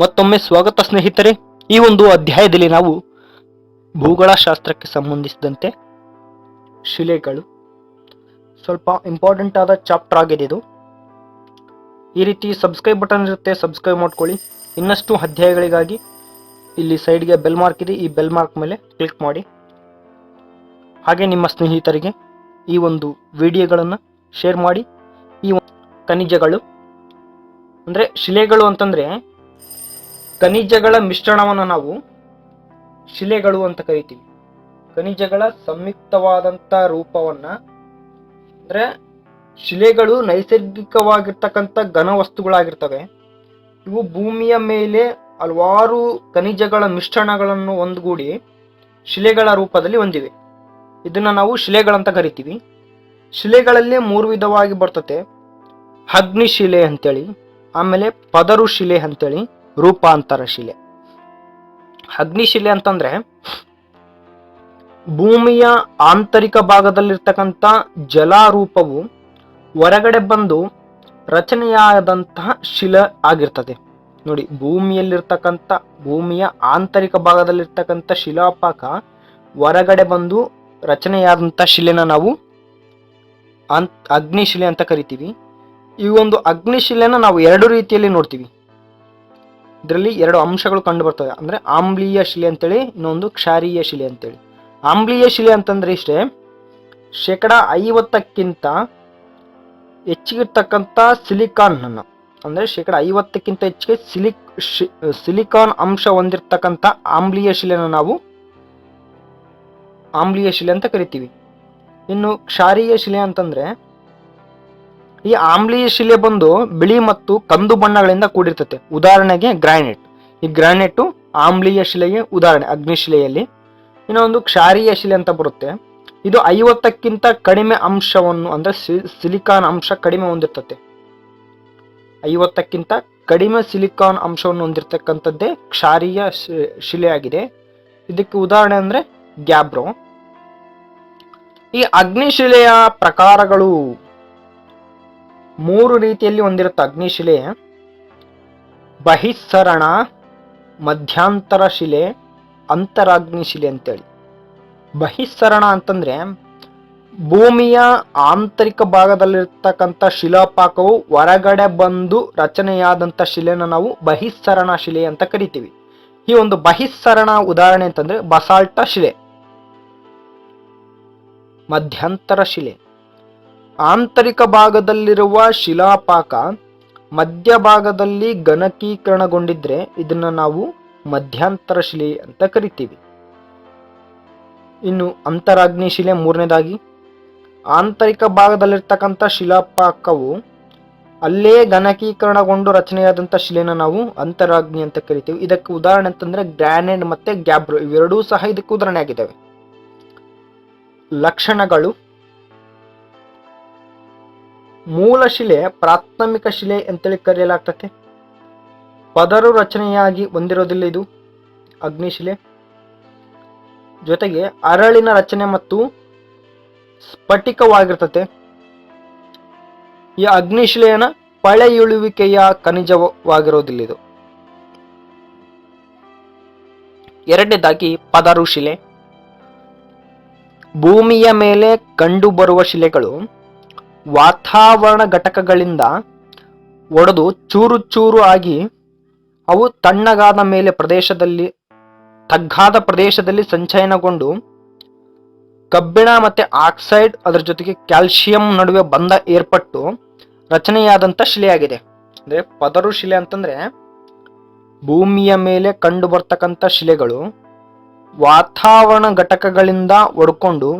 ಮತ್ತೊಮ್ಮೆ ಸ್ವಾಗತ ಸ್ನೇಹಿತರೆ, ಈ ಒಂದು ಅಧ್ಯಾಯದಲ್ಲಿ ನಾವು ಭೂಗೋಳಶಾಸ್ತ್ರಕ್ಕೆ ಸಂಬಂಧಿಸಿದಂತೆ ಶಿಲೆಗಳು. ಸ್ವಲ್ಪ ಇಂಪಾರ್ಟೆಂಟ್ ಆದ ಚಾಪ್ಟರ್ ಆಗಿದೆ ಇದು. ಈ ರೀತಿ ಸಬ್ಸ್ಕ್ರೈಬ್ ಬಟನ್ ಇರುತ್ತೆ ಸಬ್ಸ್ಕ್ರೈಬ್ ಮಾಡ್ಕೊಳ್ಳಿ. ಇನ್ನಷ್ಟು ಅಧ್ಯಾಯಗಳಿಗಾಗಿ ಇಲ್ಲಿ ಸೈಡ್ಗೆ ಬೆಲ್ ಮಾರ್ಕ್ ಇದೆ, ಈ ಬೆಲ್ ಮಾರ್ಕ್ ಮೇಲೆ ಕ್ಲಿಕ್ ಮಾಡಿ. ಹಾಗೆ ನಿಮ್ಮ ಸ್ನೇಹಿತರಿಗೆ ಈ ಒಂದು ವಿಡಿಯೋಗಳನ್ನು ಶೇರ್ ಮಾಡಿ. ಈ ಖನಿಜಗಳು, ಅಂದರೆ ಶಿಲೆಗಳು ಅಂತಂದರೆ ಖನಿಜಗಳ ಮಿಶ್ರಣವನ್ನು ನಾವು ಶಿಲೆಗಳು ಅಂತ ಕರಿತೀವಿ. ಖನಿಜಗಳ ಸಂಯುಕ್ತವಾದಂಥ ರೂಪವನ್ನ ಅಂದ್ರೆ ಶಿಲೆಗಳು ನೈಸರ್ಗಿಕವಾಗಿರ್ತಕ್ಕಂಥ ಘನ ವಸ್ತುಗಳಾಗಿರ್ತವೆ. ಇವು ಭೂಮಿಯ ಮೇಲೆ ಹಲವಾರು ಖನಿಜಗಳ ಮಿಶ್ರಣಗಳನ್ನು ಒಂದುಗೂಡಿ ಶಿಲೆಗಳ ರೂಪದಲ್ಲಿ ಹೊಂದಿವೆ. ಇದನ್ನು ನಾವು ಶಿಲೆಗಳಂತ ಕರಿತೀವಿ. ಶಿಲೆಗಳಲ್ಲಿ ಮೂರು ವಿಧವಾಗಿ ಬರ್ತತೆ. ಅಗ್ನಿಶಿಲೆ ಅಂತೇಳಿ, ಆಮೇಲೆ ಪದರು ಶಿಲೆ ಅಂತೇಳಿ ರೂಪಾಂತರ ಶಿಲೆ. ಅಗ್ನಿಶಿಲೆ ಅಂತಂದ್ರೆ ಭೂಮಿಯ ಆಂತರಿಕ ಭಾಗದಲ್ಲಿರ್ತಕ್ಕಂಥ ಜಲಾರೂಪವು ಹೊರಗಡೆ ಬಂದು ರಚನೆಯಾದಂತಹ ಶಿಲೆ ಆಗಿರ್ತದೆ. ನೋಡಿ, ಭೂಮಿಯಲ್ಲಿರ್ತಕ್ಕಂಥ, ಭೂಮಿಯ ಆಂತರಿಕ ಭಾಗದಲ್ಲಿರ್ತಕ್ಕಂಥ ಶಿಲಾಪಾಕ ಹೊರಗಡೆ ಬಂದು ರಚನೆಯಾದಂಥ ಶಿಲೆನ ನಾವು ಅಗ್ನಿಶಿಲೆ ಅಂತ ಕರಿತೀವಿ. ಈ ಒಂದು ಅಗ್ನಿಶಿಲೆನ ನಾವು ಎರಡು ರೀತಿಯಲ್ಲಿ ನೋಡ್ತೀವಿ. ಇದರಲ್ಲಿ ಎರಡು ಅಂಶಗಳು ಕಂಡು ಬರ್ತವೆ ಅಂದರೆ ಆಮ್ಲೀಯ ಶಿಲೆ ಅಂತೇಳಿ, ಇನ್ನೊಂದು ಕ್ಷಾರೀಯ ಶಿಲೆ ಅಂತೇಳಿ. ಆಮ್ಲೀಯ ಶಿಲೆ ಅಂತಂದ್ರೆ ಇಷ್ಟೇ, ಶೇಕಡ ಐವತ್ತಕ್ಕಿಂತ ಹೆಚ್ಚಿಗಿರ್ತಕ್ಕಂಥ ಸಿಲಿಕಾನ್ ಅನ್ನು ಅಂದ್ರೆ ಶೇಕಡ ಐವತ್ತಕ್ಕಿಂತ ಹೆಚ್ಚಿಗೆ ಸಿಲಿಕ್ ಸಿಲಿಕಾನ್ ಅಂಶ ಹೊಂದಿರತಕ್ಕಂಥ ಆಮ್ಲೀಯ ಶಿಲೆನ ನಾವು ಆಮ್ಲೀಯ ಶಿಲೆ ಅಂತ ಕರಿತೀವಿ. ಇನ್ನು ಕ್ಷಾರೀಯ ಶಿಲೆ ಅಂತಂದ್ರೆ ಈ ಆಮ್ಲೀಯ ಶಿಲೆ ಬಂದು ಬಿಳಿ ಮತ್ತು ಕಂದು ಬಣ್ಣಗಳಿಂದ ಕೂಡಿರ್ತತೆ. ಉದಾಹರಣೆಗೆ ಗ್ರಾನೈಟ್. ಈ ಗ್ರಾನೈಟು ಆಮ್ಲೀಯ ಶಿಲೆಗೆ ಉದಾಹರಣೆ ಅಗ್ನಿಶಿಲೆಯಲ್ಲಿ ಇನ್ನೊಂದು ಕ್ಷಾರೀಯ ಶಿಲೆ ಅಂತ ಬರುತ್ತೆ. ಇದು ಐವತ್ತಕ್ಕಿಂತ ಕಡಿಮೆ ಅಂಶವನ್ನು ಅಂದ್ರೆ ಸಿಲಿಕಾನ್ ಅಂಶ ಕಡಿಮೆ ಹೊಂದಿರ್ತತೆ. ಐವತ್ತಕ್ಕಿಂತ ಕಡಿಮೆ ಸಿಲಿಕಾನ್ ಅಂಶವನ್ನು ಹೊಂದಿರತಕ್ಕಂಥದ್ದೇ ಕ್ಷಾರೀಯ ಶಿಲೆಯಾಗಿದೆ. ಇದಕ್ಕೆ ಉದಾಹರಣೆ ಅಂದ್ರೆ ಗ್ಯಾಬ್ರೋ. ಈ ಅಗ್ನಿಶಿಲೆಯ ಪ್ರಕಾರಗಳು ಮೂರು ರೀತಿಯಲ್ಲಿ ಹೊಂದಿರುತ್ತೆ ಅಗ್ನಿಶಿಲೆ, ಬಹಿಸ್ಸರಣ, ಮಧ್ಯಾಂತರ ಶಿಲೆ, ಅಂತರಾಗ್ನಿಶಿಲೆ ಅಂತೇಳಿ. ಬಹಿಸ್ಸರಣ ಅಂತಂದರೆ ಭೂಮಿಯ ಆಂತರಿಕ ಭಾಗದಲ್ಲಿರ್ತಕ್ಕಂಥ ಶಿಲಾಪಾಕವು ಹೊರಗಡೆ ಬಂದು ರಚನೆಯಾದಂಥ ಶಿಲೆನ ನಾವು ಬಹಿಸ್ಸರಣ ಶಿಲೆ ಅಂತ ಕರಿತೀವಿ. ಈ ಒಂದು ಬಹಿಸ್ಸರಣ ಉದಾಹರಣೆ ಅಂತಂದ್ರೆ ಬಸಾಲ್ಟ ಶಿಲೆ, ಮಧ್ಯಂತರ ಶಿಲೆ. ಆಂತರಿಕ ಭಾಗದಲ್ಲಿರುವ ಶಿಲಾಪಾಕ ಮಧ್ಯಭಾಗದಲ್ಲಿ ಗಣಕೀಕರಣಗೊಂಡಿದ್ರೆ ಇದನ್ನ ನಾವು ಮಧ್ಯಾಂತರ ಶಿಲೆ ಅಂತ ಕರಿತೀವಿ. ಇನ್ನು ಅಂತರಾಗ್ನಿ ಶಿಲೆ ಮೂರನೇದಾಗಿ, ಆಂತರಿಕ ಭಾಗದಲ್ಲಿರ್ತಕ್ಕಂಥ ಶಿಲಾಪಾಕವು ಅಲ್ಲೇ ಘನಕೀಕರಣಗೊಂಡು ರಚನೆಯಾದಂಥ ಶಿಲೆನ ನಾವು ಅಂತರಾಗ್ನಿ ಅಂತ ಕರಿತೀವಿ. ಇದಕ್ಕೆ ಉದಾಹರಣೆ ಅಂತಂದ್ರೆ ಗ್ರಾನೈಟ್ ಮತ್ತೆ ಗ್ಯಾಬ್ರೋ ಇವೆರಡೂ ಸಹ ಇದಕ್ಕೆ ಉದಾಹರಣೆ ಆಗಿದ್ದಾವೆ ಲಕ್ಷಣಗಳು ಮೂಲ ಶಿಲೆ ಪ್ರಾಥಮಿಕ ಶಿಲೆ ಅಂತೇಳಿ ಕರೆಯಲಾಗ್ತತೆ. ಪದರು ರಚನೆಯಾಗಿ ಹೊಂದಿರೋದಿಲ್ಲ ಇದು ಅಗ್ನಿಶಿಲೆ ಜೊತೆಗೆ ಅರಳಿನ ರಚನೆ ಮತ್ತು ಸ್ಫಟಿಕವಾಗಿರ್ತತೆ. ಈ ಅಗ್ನಿಶಿಲೆಯನ ಪಳೆಯುಳುವಿಕೆಯ ಖನಿಜವಾಗಿರೋದಿಲ್ಲ ಇದು. ಎರಡನೇದಾಗಿ ಪದರು ಶಿಲೆ. ಭೂಮಿಯ ಮೇಲೆ ಕಂಡುಬರುವ ಶಿಲೆಗಳು ವಾತಾವರಣ ಘಟಕಗಳಿಂದ ಒಡೆದು ಚೂರು ಚೂರು ಆಗಿ ಅವು ತಣ್ಣಗಾದ ಮೇಲೆ ಪ್ರದೇಶದಲ್ಲಿ, ತಗ್ಗಾದ ಪ್ರದೇಶದಲ್ಲಿ ಸಂಚಯನಗೊಂಡು ಕಬ್ಬಿಣ ಮತ್ತು ಆಕ್ಸೈಡ್ ಅದರ ಜೊತೆಗೆ ಕ್ಯಾಲ್ಶಿಯಂ ನಡುವೆ ಬಂಧ ಏರ್ಪಟ್ಟು ರಚನೆಯಾದಂಥ ಶಿಲೆಯಾಗಿದೆ. ಅಂದರೆ ಪದರು ಶಿಲೆ ಅಂತಂದರೆ ಭೂಮಿಯ ಮೇಲೆ ಕಂಡು ಬರ್ತಕ್ಕಂಥ ಶಿಲೆಗಳು ವಾತಾವರಣ ಘಟಕಗಳಿಂದ ಒಡ್ಕೊಂಡು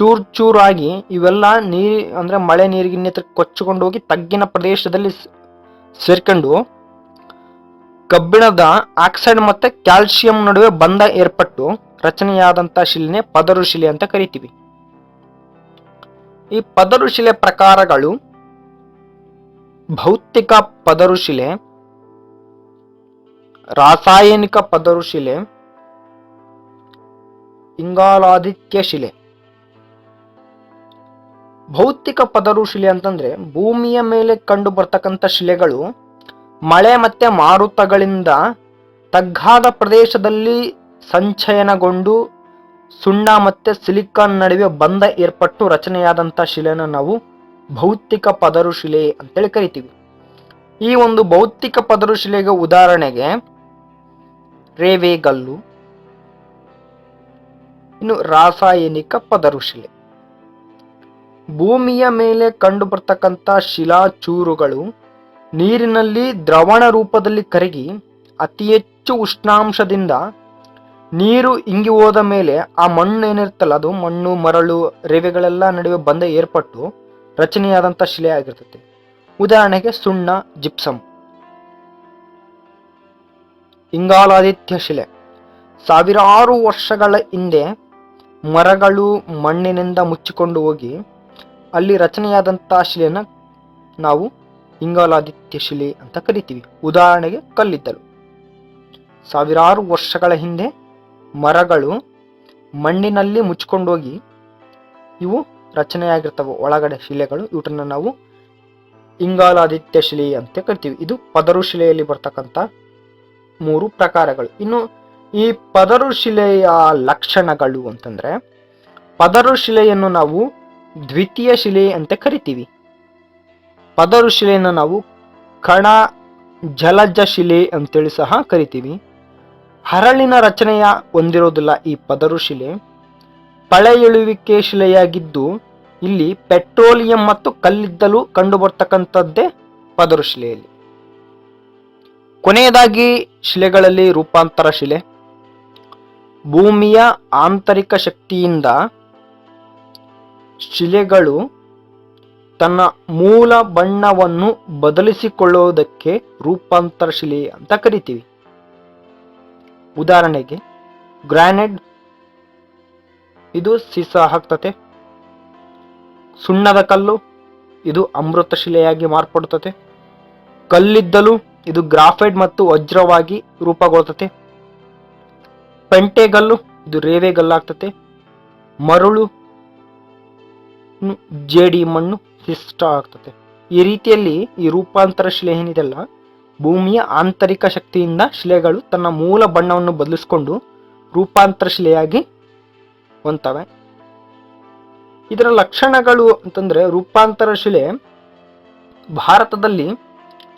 ಚೂರ್ ಚೂರಾಗಿ ಇವೆಲ್ಲ ನೀರು, ಅಂದ್ರೆ ಮಳೆ ನೀರಿಗಿನ್ನ ಹತ್ರ ಕೊಚ್ಚಿಕೊಂಡು ಹೋಗಿ ತಗ್ಗಿನ ಪ್ರದೇಶದಲ್ಲಿ ಸೇರ್ಕೊಂಡು ಕಬ್ಬಿಣದ ಆಕ್ಸೈಡ್ ಮತ್ತೆ ಕ್ಯಾಲ್ಸಿಯಂ ನಡುವೆ ಬಂಧ ಏರ್ಪಟ್ಟು ರಚನೆಯಾದಂಥ ಶಿಲೆನೆ ಪದರು ಶಿಲೆ ಅಂತ ಕರಿತೀವಿ. ಈ ಪದರು ಶಿಲೆ ಪ್ರಕಾರಗಳು ಭೌತಿಕ ಪದರು ಶಿಲೆ, ರಾಸಾಯನಿಕ ಪದರು ಶಿಲೆ, ಇಂಗಾಲಾದಿತ್ಯ ಶಿಲೆ. ಭೌತಿಕ ಪದರು ಶಿಲೆ ಅಂತಂದ್ರೆ ಭೂಮಿಯ ಮೇಲೆ ಕಂಡು ಬರ್ತಕ್ಕಂಥ ಶಿಲೆಗಳು ಮಳೆ ಮತ್ತೆ ಮಾರುತಗಳಿಂದ ತಗ್ಗಾದ ಪ್ರದೇಶದಲ್ಲಿ ಸಂಚಯನಗೊಂಡು ಸುಣ್ಣ ಮತ್ತೆ ಸಿಲಿಕಾನ್ ನಡುವೆ ಬಂಧ ಏರ್ಪಟ್ಟು ರಚನೆಯಾದಂಥ ಶಿಲೆನ ನಾವು ಭೌತಿಕ ಪದರು ಶಿಲೆ ಅಂತೇಳಿ ಕರಿತೀವಿ. ಈ ಒಂದು ಭೌತಿಕ ಪದರು ಶಿಲೆಗೆ ಉದಾಹರಣೆಗೆ ರೇವೆಗಲ್ಲು ಇನ್ನು ರಾಸಾಯನಿಕ ಪದರು ಶಿಲೆ ಭೂಮಿಯ ಮೇಲೆ ಕಂಡು ಬರ್ತಕ್ಕಂಥ ಶಿಲಾಚೂರುಗಳು ನೀರಿನಲ್ಲಿ ದ್ರವಣ ರೂಪದಲ್ಲಿ ಕರಗಿ ಅತಿ ಹೆಚ್ಚು ಉಷ್ಣಾಂಶದಿಂದ ನೀರು ಇಂಗಿ ಹೋದ ಮೇಲೆ ಆ ಮಣ್ಣು ಏನಿರ್ತಲ್ಲ ಅದು ಮಣ್ಣು, ಮರಳು, ರೆವೆಗಳೆಲ್ಲ ನಡುವೆ ಬಂದ ಏರ್ಪಟ್ಟು ರಚನೆಯಾದಂಥ ಶಿಲೆ ಆಗಿರ್ತೈತಿ. ಉದಾಹರಣೆಗೆ ಸುಣ್ಣ ಜಿಪ್ಸಮ್ ಇಂಗಾಲಾದಿತ್ಯ ಶಿಲೆ. ಸಾವಿರಾರು ವರ್ಷಗಳ ಹಿಂದೆ ಮರಗಳು ಮಣ್ಣಿನಿಂದ ಮುಚ್ಚಿಕೊಂಡು ಹೋಗಿ ಅಲ್ಲಿ ರಚನೆಯಾದಂಥ ಶಿಲೆಯನ್ನು ನಾವು ಇಂಗಾಲಾದಿತ್ಯ ಶಿಲೆ ಅಂತ ಕರಿತೀವಿ. ಉದಾಹರಣೆಗೆ ಕಲ್ಲಿದ್ದಲು. ಸಾವಿರಾರು ವರ್ಷಗಳ ಹಿಂದೆ ಮರಗಳು ಮಣ್ಣಿನಲ್ಲಿ ಮುಚ್ಕೊಂಡೋಗಿ ಇವು ರಚನೆಯಾಗಿರ್ತವೆ. ಒಳಗಡೆ ಶಿಲೆಗಳು ಇವುಗಳನ್ನು ನಾವು ಇಂಗಾಲಾದಿತ್ಯ ಶಿಲೆ ಅಂತ ಕರಿತೀವಿ. ಇದು ಪದರು ಶಿಲೆಯಲ್ಲಿ ಬರ್ತಕ್ಕಂಥ ಮೂರು ಪ್ರಕಾರಗಳು. ಇನ್ನು ಈ ಪದರು ಶಿಲೆಯ ಲಕ್ಷಣಗಳು ಅಂತಂದ್ರೆ ಪದರು ಶಿಲೆಯನ್ನು ನಾವು ದ್ವಿತೀಯ ಶಿಲೆ ಅಂತ ಕರಿತೀವಿ. ಪದರು ಶಿಲೆಯನ್ನು ನಾವು ಕಣ ಜಲಜ ಶಿಲೆ ಅಂತೇಳಿ ಸಹ ಕರಿತೀವಿ. ಹರಳಿನ ರಚನೆಯ ಹೊಂದಿರೋದಿಲ್ಲ ಈ ಪದರು ಶಿಲೆ. ಪಳೆಯುಳುವಿಕೆ ಶಿಲೆಯಾಗಿದ್ದು ಇಲ್ಲಿ ಪೆಟ್ರೋಲಿಯಂ ಮತ್ತು ಕಲ್ಲಿದ್ದಲು ಕಂಡುಬರ್ತಕ್ಕಂಥದ್ದೇ ಪದರು ಶಿಲೆಯಲ್ಲಿ. ಕೊನೆಯದಾಗಿ ಶಿಲೆಗಳಲ್ಲಿ ರೂಪಾಂತರ ಶಿಲೆ. ಭೂಮಿಯ ಆಂತರಿಕ ಶಕ್ತಿಯಿಂದ ಶಿಲೆಗಳು ತನ್ನ ಮೂಲ ಬಣ್ಣವನ್ನು ಬದಲಿಸಿಕೊಳ್ಳುವುದಕ್ಕೆ ರೂಪಾಂತರ ಶಿಲೆ ಅಂತ ಕರಿತೀವಿ. ಉದಾಹರಣೆಗೆ ಗ್ರಾನೈಡ್ ಇದು ಸೀಸ ಹಾಕ್ತತೆ. ಸುಣ್ಣದ ಕಲ್ಲು, ಇದು ಅಮೃತ ಶಿಲೆಯಾಗಿ ಮಾರ್ಪಡುತ್ತದೆ. ಕಲ್ಲಿದ್ದಲು, ಇದು ಗ್ರಾಫೈಡ್ ಮತ್ತು ವಜ್ರವಾಗಿ ರೂಪುಗೊಳ್ತತೆ. ಪೆಂಟೆಗಲ್ಲು, ಇದು ರೇವೆಗಲ್ಲಾಗ್ತತೆ. ಮರಳು ಜೇಡಿ ಮಣ್ಣು ಶಿಷ್ಟ ಆಗ್ತದೆ. ಈ ರೀತಿಯಲ್ಲಿ ಈ ರೂಪಾಂತರ ಶಿಲೆ ಏನಿದೆಲ್ಲ, ಭೂಮಿಯ ಆಂತರಿಕ ಶಕ್ತಿಯಿಂದ ಶಿಲೆಗಳು ತನ್ನ ಮೂಲ ಬಣ್ಣವನ್ನು ಬದಲಿಸಿಕೊಂಡು ರೂಪಾಂತರ ಶಿಲೆಯಾಗಿ ಹೊಂತವೆ ಇದರ ಲಕ್ಷಣಗಳು ಅಂತಂದ್ರೆ ರೂಪಾಂತರ ಶಿಲೆ ಭಾರತದಲ್ಲಿ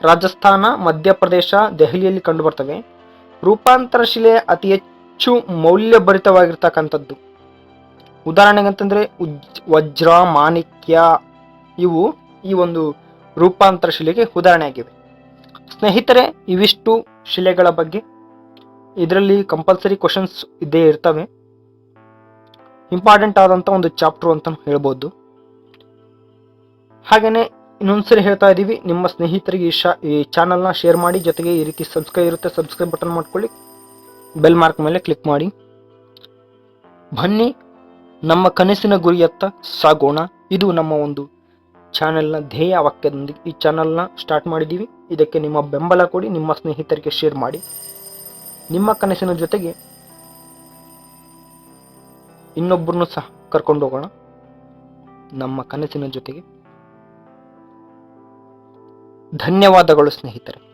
ರಾಜಸ್ಥಾನ, ಮಧ್ಯಪ್ರದೇಶ, ದೆಹಲಿಯಲ್ಲಿ ಕಂಡುಬರ್ತವೆ. ರೂಪಾಂತರ ಶಿಲೆ ಅತಿ ಹೆಚ್ಚು ಮೌಲ್ಯಭರಿತವಾಗಿರ್ತಕ್ಕಂಥದ್ದು. ಉದಾಹರಣೆಗೆ ಅಂತಂದ್ರೆ ಉಜ್, ವಜ್ರ, ಮಾಣಿಕ್ಯ ಇವು ಈ ಒಂದು ರೂಪಾಂತರ ಶಿಲೆಗೆ ಉದಾಹರಣೆ ಆಗಿವೆ. ಸ್ನೇಹಿತರೆ, ಇವಿಷ್ಟು ಶಿಲೆಗಳ ಬಗ್ಗೆ ಇದರಲ್ಲಿ ಕಂಪಲ್ಸರಿ ಕ್ವಶನ್ಸ್ ಇದ್ದೇ ಇರ್ತವೆ. ಇಂಪಾರ್ಟೆಂಟ್ ಆದಂಥ ಒಂದು ಚಾಪ್ಟರ್ ಅಂತ ಹೇಳ್ಬೋದು. ಹಾಗೆಯೇ ಇನ್ನೊಂದ್ಸರಿ ಹೇಳ್ತಾ ಇದ್ದೀವಿ ನಿಮ್ಮ ಸ್ನೇಹಿತರಿಗೆ ಈ ಶಾ, ಈ ಚಾನಲ್ನ ಶೇರ್ ಮಾಡಿ, ಜೊತೆಗೆ ಈ ರೀತಿ ಸಬ್ಸ್ಕ್ರೈಬ್ ಇರುತ್ತೆ ಸಬ್ಸ್ಕ್ರೈಬ್ ಬಟನ್ ಮಾಡ್ಕೊಳ್ಳಿ ಬೆಲ್ ಮಾರ್ಕ್ ಮೇಲೆ ಕ್ಲಿಕ್ ಮಾಡಿ. ಬನ್ನಿ. ನಮ್ಮ ಕನಸಿನ ಗುರಿಯತ್ತ ಸಾಗೋಣ. ಇದು ನಮ್ಮ ಒಂದು ಚಾನೆಲ್ನ ಧ್ಯೇಯ ವಾಕ್ಯದೊಂದಿಗೆ ಈ ಚಾನೆಲ್ನ ಸ್ಟಾರ್ಟ್ ಮಾಡಿದ್ದೀವಿ. ಇದಕ್ಕೆ ನಿಮ್ಮ ಬೆಂಬಲ ಕೊಡಿ, ನಿಮ್ಮ ಸ್ನೇಹಿತರಿಗೆ ಶೇರ್ ಮಾಡಿ. ನಿಮ್ಮ ಕನಸಿನ ಜೊತೆಗೆ ಇನ್ನೊಬ್ಬರನ್ನು ಸಹ ಕರ್ಕೊಂಡು ಹೋಗೋಣ. ನಮ್ಮ ಕನಸಿನ ಜೊತೆಗೆ. ಧನ್ಯವಾದಗಳು ಸ್ನೇಹಿತರೆ.